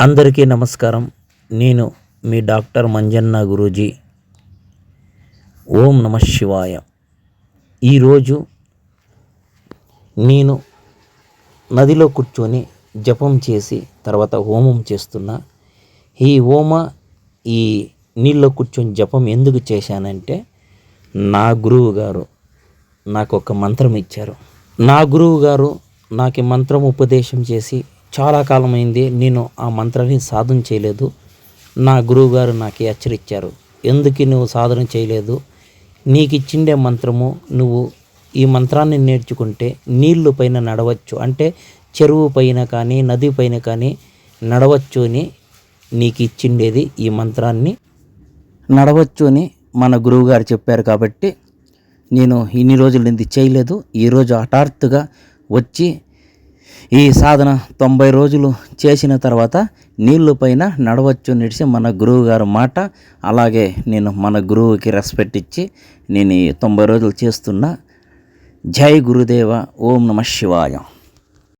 అందరికీ నమస్కారం. నేను మీ డాక్టర్ మంజన్న గురూజీ. ఓం నమ శివాయ. ఈరోజు నేను నదిలో కూర్చొని జపం చేసి తర్వాత హోమం చేస్తున్నా. ఈ హోమ ఈ నీళ్ళలో కూర్చొని జపం ఎందుకు చేశానంటే నా గురువు గారు నాకు ఒక మంత్రం ఇచ్చారు. నా గురువు గారు నాకు ఈ మంత్రం ఉపదేశం చేసి చాలా కాలమైంది. నేను ఆ మంత్రాన్ని సాధన చేయలేదు. నా గురువు గారు నాకు హెచ్చరించారు ఎందుకు నువ్వు సాధన చేయలేదు? నీకు ఇచ్చిండే మంత్రము. నువ్వు ఈ మంత్రాన్ని నేర్చుకుంటే నీళ్ళు పైన నడవచ్చు. అంటే చెరువు పైన కానీ నది పైన కానీ నడవచ్చు అని నీకు ఇచ్చిండేది ఈ మంత్రాన్ని. నడవచ్చు అని మన గురువుగారు చెప్పారు కాబట్టి నేను ఇన్ని రోజులు ఇది చేయలేదు. ఈరోజు హఠాత్తుగా వచ్చి ఈ సాధన తొంభై రోజులు చేసిన తర్వాత నీళ్ళు పైన నడవచ్చు నిడిచి మన గురువు గారు మాట. అలాగే నేను మన గురువుకి రెస్పెక్ట్ ఇచ్చి నేను ఈ తొంభై రోజులు చేస్తున్నా. జై గురుదేవ ఓం నమ శివాయ.